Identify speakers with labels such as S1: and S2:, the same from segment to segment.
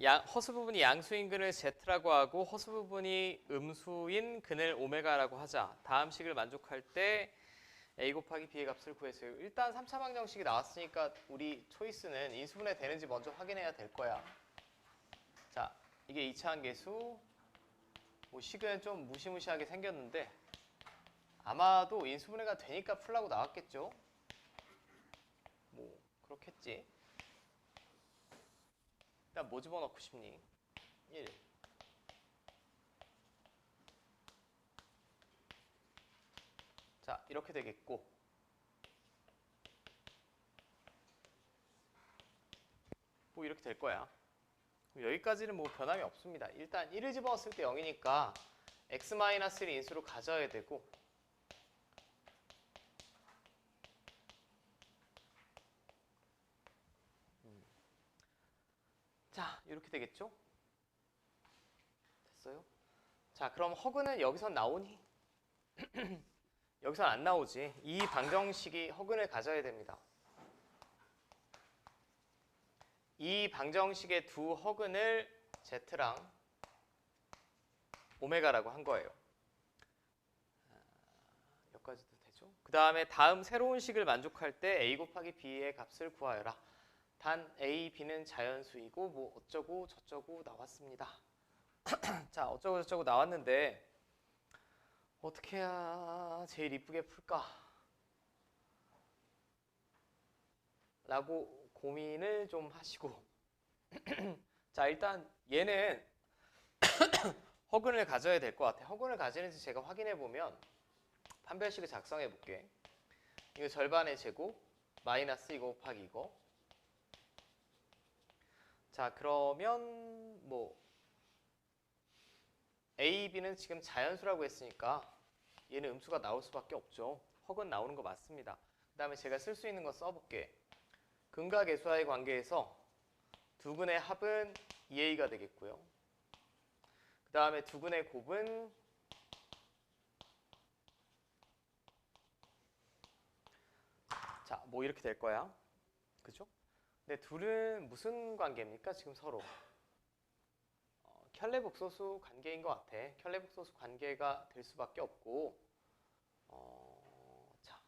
S1: 양, 허수 부분이 양수인 근을 Z라고 하고 허수 부분이 음수인 근을 오메가라고 하자. 다음 식을 만족할 때 A 곱하기 B의 값을 구했어요. 일단 3차 방정식이 나왔으니까 우리 초이스는 인수분해 되는지 먼저 확인해야 될 거야. 자, 이게 2차 한계수. 뭐 식은 좀 무시무시하게 생겼는데 아마도 인수분해가 되니까 풀라고 나왔겠죠. 뭐 그렇겠지. 일단 뭐 집어넣고 싶니? 1. 자, 이렇게 되겠고. 뭐 이렇게 될 거야. 여기까지는 뭐 변함이 없습니다. 일단 1을 집어넣었을 때 0이니까 x-를 인수로 가져야 되고 자, 이렇게 되겠죠? 됐어요? 자, 그럼 허근은 여기서 나오니? 여기서 안 나오지. 이 방정식이 허근을 가져야 됩니다. 이 방정식의 두 허근을 Z랑 오메가라고 한 거예요. 아, 여기까지도 되죠? 그 다음에 다음 새로운 식을 만족할 때 A 곱하기 B의 값을 구하여라. 단 A, B는 자연수이고 뭐 어쩌고 저쩌고 나왔습니다. 자, 어쩌고 저쩌고 나왔는데 어떻게 해야 제일 이쁘게 풀까? 라고 고민을 좀 하시고 자, 일단 얘는 허근을 가져야 될 것 같아. 허근을 가지는지 제가 확인해 보면 판별식을 작성해 볼게. 이거 절반의 제곱 마이너스 이거 곱하기 이거 자 그러면 뭐 A, B는 지금 자연수라고 했으니까 얘는 음수가 나올 수밖에 없죠. 허근 나오는 거 맞습니다. 그 다음에 제가 쓸 수 있는 거 써볼게. 근과 계수와의 관계에서 두 근의 합은 2A가 되겠고요. 그 다음에 두 근의 곱은 자, 뭐 이렇게 될 거야. 그죠? 근데 둘은 무슨 관계입니까? 지금 서로 어, 켤레복소수 관계인 것 같아. 켤레복소수 관계가 될 수밖에 없고 어, 자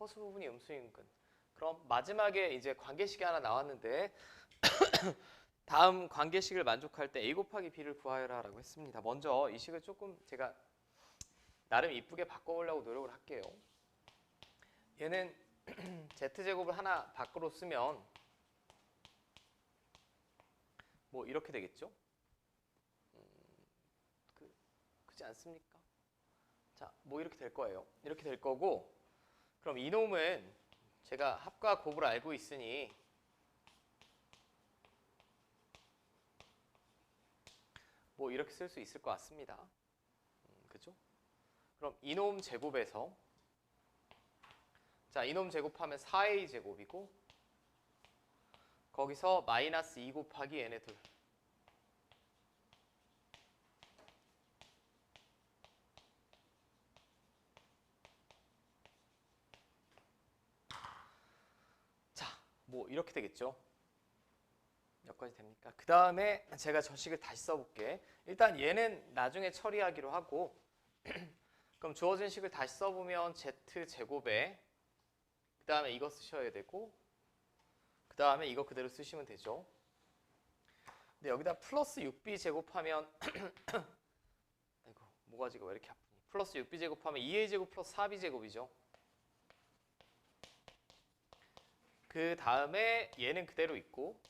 S1: 허수 부분이 음수인근. 그럼 마지막에 이제 관계식이 하나 나왔는데 다음 관계식을 만족할 때 a 곱하기 b를 구하여라 라고 했습니다. 먼저 이 식을 조금 제가 나름 이쁘게 바꿔보려고 노력을 할게요. 얘는 z제곱을 하나 밖으로 쓰면 뭐 이렇게 되겠죠? 음, 그, 그지 않습니까? 자, 뭐 이렇게 될 거예요. 이렇게 될 거고 그럼 이놈은 제가 합과 곱을 알고 있으니 뭐 이렇게 쓸 수 있을 것 같습니다. 음, 그죠? 그럼 이놈 제곱에서 자, 이놈 제곱하면 4a 제곱이고 거기서 마이너스 2 곱하기 n의 둘. 자, 뭐 이렇게 되겠죠. 여기까지 됩니까? 그 다음에 제가 저 식을 다시 써볼게. 일단 얘는 나중에 처리하기로 하고 그럼 주어진 식을 다시 써보면 z 제곱에 그 다음에 이거 쓰셔야 되고 그 다음에 이거 그대로 쓰시면 되죠. 근데 여기다 플러스 6b 제곱하면 아이고 모가지가 왜 이렇게 아프니? 플러스 6b 제곱하면 2a 제곱 플러스 4b 제곱이죠. 그 다음에 얘는 그대로 있고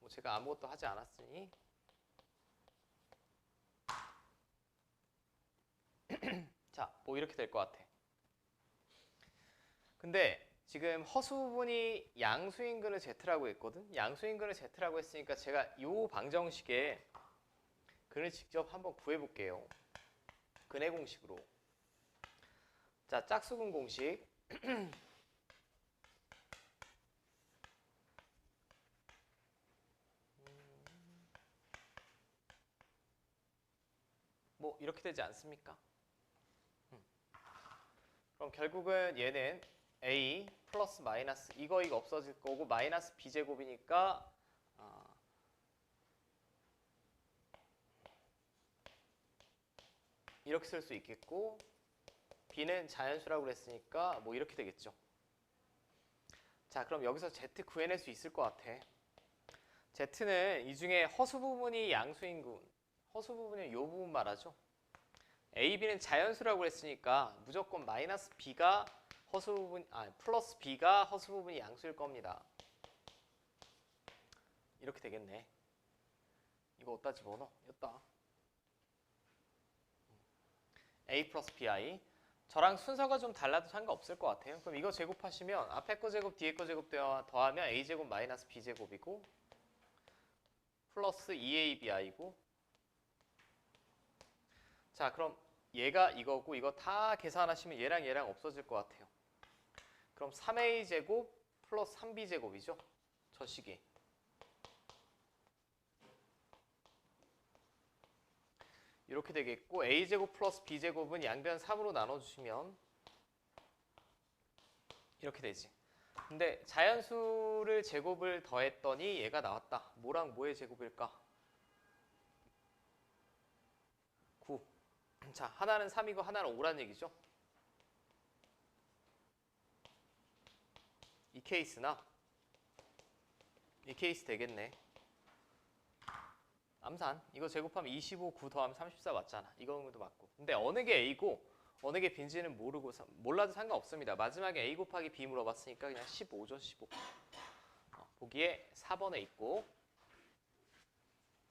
S1: 뭐 제가 아무것도 하지 않았으니 자, 뭐 이렇게 될 것 같아. 근데 지금 허수 부분이 양수 인근을 Z라고 했거든. 양수 인근을 Z라고 했으니까 제가 이 방정식에 근을 직접 한번 구해 볼게요. 근의 공식으로. 자, 짝수근 공식. 뭐 이렇게 되지 않습니까? 음. 그럼 결국은 얘는 a 플러스 마이너스 이거 이거 없어질 거고 마이너스 b제곱이니까 아, 이렇게 쓸 수 있겠고 b는 자연수라고 그랬으니까 뭐 이렇게 되겠죠. 자 그럼 여기서 z 구해낼 수 있을 것 같아. z는 이 중에 허수 부분이 양수인 군 허수 부분은 요 부분 말하죠. a, b는 자연수라고 그랬으니까 무조건 마이너스 b가 허수 부분, 아 플러스 b가 허수 부분이 양수일 겁니다. 이렇게 되겠네. 이거 어디다 집어넣어? 였다. a 플러스 bi. 저랑 순서가 좀 달라도 상관없을 것 같아요. 그럼 이거 제곱하시면 앞에 거 제곱, 뒤에 거 제곱 더- 더하면 a 제곱 마이너스 b 제곱이고 플러스 2abi고 자 그럼 얘가 이거고 이거 다 계산하시면 얘랑 얘랑 없어질 것 같아요. 그럼 3a 제곱 플러스 3b 제곱이죠. 저 식이. 이렇게 되겠고 a제곱 플러스 b제곱은 양변 3으로 나눠주시면 이렇게 되지. 근데 자연수를 제곱을 더했더니 얘가 나왔다. 뭐랑 뭐의 제곱일까? 9. 자, 하나는 3이고 하나는 5란 얘기죠. 이 케이스나 이 케이스 되겠네. 암산 이거 제곱하면 25, 9 더하면 34 맞잖아. 이거도 맞고. 근데 어느 게 A고 어느 게 B인지는 모르고 사- 몰라도 상관없습니다. 마지막에 A 곱하기 B 물어봤으니까 그냥 15죠, 15. 어, 보기에 4번에 있고